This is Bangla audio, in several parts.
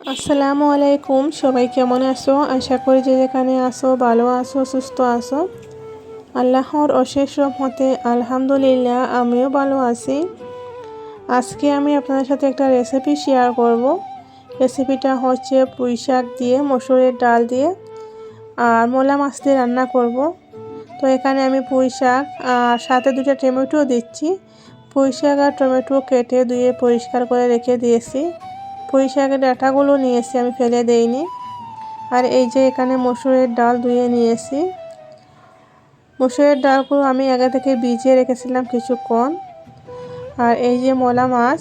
আসসালামু আলাইকুম, সবাই কেমন আছো? আশা করি যে যেখানে আসো ভালো আছো, সুস্থ আছো। আল্লাহর অশেষ রহমতে আলহামদুলিল্লাহ আমিও ভালো আছি। আজকে আমি আপনাদের সাথে একটা রেসিপি শেয়ার করব। রেসিপিটা হচ্ছে পুঁই শাক দিয়ে, মসুরের ডাল দিয়ে আর মোলা মাছ দিয়ে রান্না করব। তো এখানে আমি পুঁই শাক আর সাথে দুটো টমেটো দিচ্ছি। পুঁই শাক আর টমেটো কেটে ধুয়ে পরিষ্কার করে রেখে দিয়েছি। পুঁই শাকের ডাঁটাগুলো নিয়েছি, আমি ফেলে দেইনি। আর এই যে এখানে মসুরের ডাল ধুয়ে নিয়েছি। মসুরের ডালগুলো আমি আগে থেকে ভিজিয়ে রেখেছিলাম কিছুক্ষণ। আর এই যে মলা মাছ,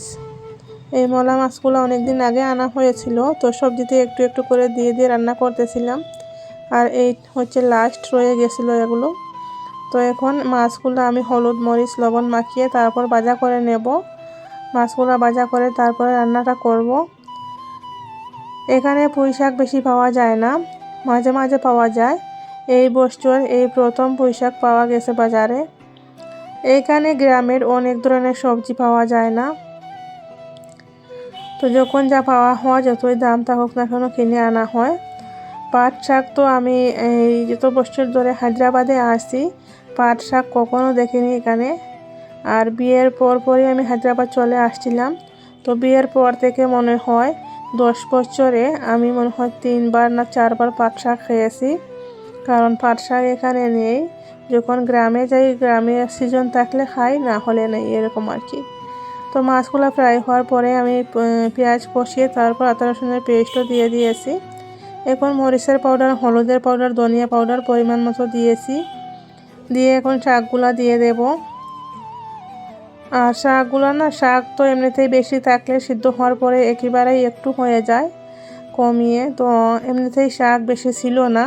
এই মলা মাছগুলো অনেক দিন আগে আনা হয়েছিল, তো সবজিতে একটু একটু করে দিয়ে দিয়ে রান্না করতেছিলাম। আর এই হচ্ছে লাস্ট রয়ে গেছিল এগুলো। তো এখন মাছগুলো আমি হলুদ, মরিচ, লবণ মাখিয়ে তারপর ভাজা করে নেব। মাছগুলো ভাজা করে তারপরে রান্নাটা করব। এখানে পুঁই শাক বেশি পাওয়া যায় না, মাঝে মাঝে পাওয়া যায়। এই বছর এই প্রথম পুঁই শাক পাওয়া গেছে বাজারে। এখানে গ্রামের অনেক ধরনের সবজি পাওয়া যায় না। তো যখন যা পাওয়া হয়, যতই দাম থাকুক না কেন কিনে আনা হয়। পাট শাক তো আমি এই যত বছর ধরে হায়দ্রাবাদে আসি, পাট শাক কখনও দেখিনি এখানে। আর বিয়ের পর পরই আমি হায়দ্রাবাদ চলে আসছিলাম। তো বিয়ের পর থেকে মনে হয় দশ বছরে আমি মনে হয় তিনবার না চারবার পাট শাক খেয়েছি। কারণ পাট শাক এখানে নেই। যখন গ্রামে যাই, গ্রামে সিজন থাকলে খাই, না হলে নেই, এরকম আর কি। তো মাছগুলো ফ্রাই হওয়ার পরে আমি পেঁয়াজ কষিয়ে তারপর আদা রসুনের পেস্টও দিয়ে দিয়েছি। এখন মরিচের পাউডার হলুদের পাউডার ধনিয়া পাউডার পরিমাণ মতো দিয়েছি। দিয়ে এখন শাকগুলো দিয়ে দেবো। আর শাকগুলো না, শাক তো এমনিতেই বেশি থাকলে সিদ্ধ হওয়ার পরে একেবারেই একটু হয়ে যায়, কমিয়ে। তো এমনিতেই শাক বেশি ছিল না,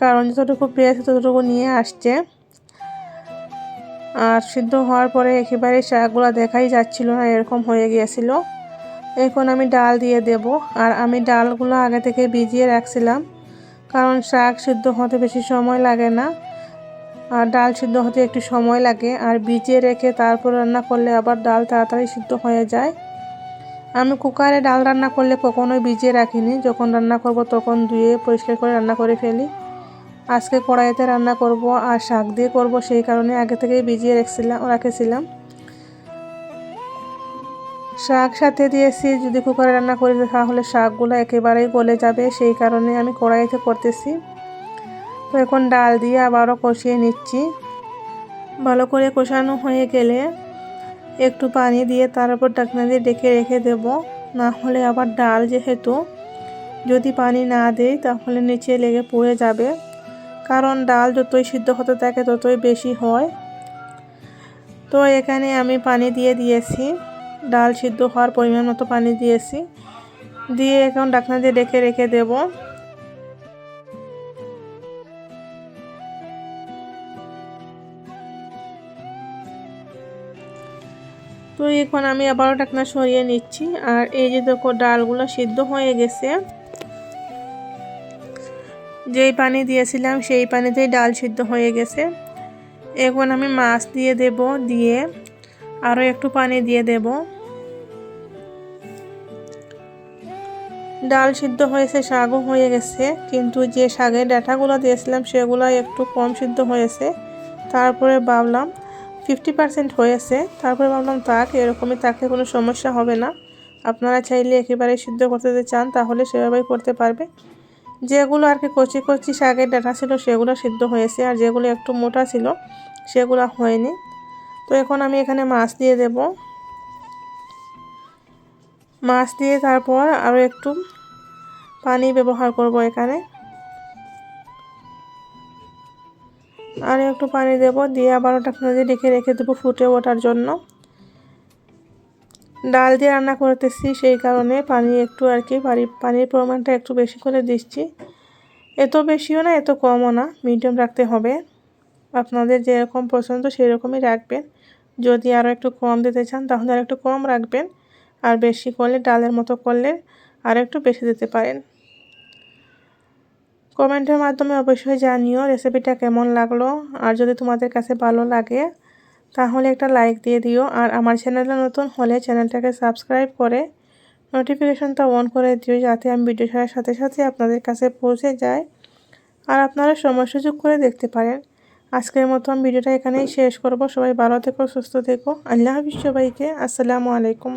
কারণ যতটুকু পেয়েছে ততটুকু নিয়ে আসছে। আর সিদ্ধ হওয়ার পরে একেবারেই শাকগুলো দেখাই যাচ্ছিল না, এরকম হয়ে গিয়েছিল। এখন আমি ডাল দিয়ে দেব, আর আমি ডালগুলো আগে থেকে ভিজিয়ে রাখছিলাম, কারণ শাক সিদ্ধ হতে বেশি সময় লাগে না। আর ডাল সিদ্ধ হতে একটু সময় লাগে, আর ভিজিয়ে রেখে তারপর রান্না করলে আবার ডাল তাড়াতাড়ি সিদ্ধ হয়ে যায়। আমি কুকারে ডাল রান্না করলে কখনোই ভিজিয়ে রাখিনি, যখন রান্না করব তখন ধুয়ে পরিষ্কার করে রান্না করে ফেলি। আজকে কড়াইতে রান্না করব আর শাক দিয়ে করব, সেই কারণে আগে থেকেই ভিজিয়ে রেখেছিলাম, রাখেছিলাম। শাক সাথে দিয়েছি, যদি কুকারে রান্না করি তাহলে শাকগুলো একেবারেই গলে যাবে, সেই কারণে আমি কড়াইতে করতেছি। তো এখন ডাল দিয়ে আবারও কষিয়ে নিচ্ছি। ভালো করে কষানো হয়ে গেলে একটু পানি দিয়ে তার উপর ডাকনা দিয়ে ডেকে রেখে দেব। না হলে আবার ডাল যেহেতু, যদি পানি না দেই তাহলে নিচে লেগে পড়ে যাবে। কারণ ডাল যতই সিদ্ধ হতে থাকে ততই বেশি হয়। তো এখানে আমি পানি দিয়ে দিয়েছি। ডাল সিদ্ধ হওয়ার পরিমাণ মতো পানি দিয়েছি। দিয়ে এখন ডাকনা দিয়ে ডেকে রেখে দেবো। তো এখন আমি আবারও টাকনা সরিয়ে নিচ্ছি। আর এই যে দেখো, ডালগুলো সিদ্ধ হয়ে গেছে। যেই পানি দিয়েছিলাম, সেই পানিতেই ডাল সিদ্ধ হয়ে গেছে। এখন আমি মাছ দিয়ে দেব, দিয়ে আরও একটু পানি দিয়ে দেব। ডাল সিদ্ধ হয়েছে শাগও হয়ে গেছে। কিন্তু যে শাগের ডাঁটাগুলো দিয়েছিলাম, সেগুলো একটু কম সিদ্ধ হয়েছে। তারপরে ভাবলাম ফিফটি পার্সেন্ট হয়েছে। তারপরে ভাবলাম তাক এরকমই থাকলে কোনো সমস্যা হবে না। আপনারা চাইলে একেবারে সিদ্ধ করতে চান, তাহলে সেভাবেই করতে পারবে। যেগুলো আর কি কচি কচি শাকের ডাটা ছিল, সেগুলো সিদ্ধ হয়েছে। আর যেগুলো একটু মোটা ছিল, সেগুলো হয়নি। তো এখন আমি এখানে মাছ দিয়ে দেব। মাছ দিয়ে তারপর আরও একটু পানি ব্যবহার করব এখানে। আর একটু পানি দেব, দিয়ে আবারও ঢাকনা দিয়ে রেখে রেখে দেবো ফুটে ওঠার জন্য। ডাল দিয়ে রান্না করতেছি, সেই কারণে পানি একটু আর কি পানির পরিমাণটা একটু বেশি করে দিচ্ছি। এত বেশিও না, এত কমও না, মিডিয়াম রাখতে হবে। আপনাদের যেরকম পছন্দ সেই রকমই রাখবেন। যদি আরও একটু কম দিতে চান, তাহলে আর একটু কম রাখবেন। আর বেশি করলে, ডালের মতো করলে আর একটু বেশি দিতে পারেন। কমেন্টের মাধ্যমে অবশ্যই জানিও রেসিপিটা কেমন লাগল। আর যদি তোমাদের কাছে ভালো লাগে, তাহলে একটা লাইক দিয়ে দিও। আর আমার চ্যানেলে নতুন হলে চ্যানেলটাকে সাবস্ক্রাইব করে নোটিফিকেশনটা অন করে দিও, যাতে আমি ভিডিও ছাড়ার সাথে সাথে আপনাদের কাছে পৌঁছে যায় আর আপনারা সময় সুযোগ করে দেখতে পারেন। আজকের মতো আমি ভিডিওটা এখানেই শেষ করব। সবাই ভালো থেকো, সুস্থ থেকো। আল্লাহ হাফিজ সবাইকে। আসসালামু আলাইকুম।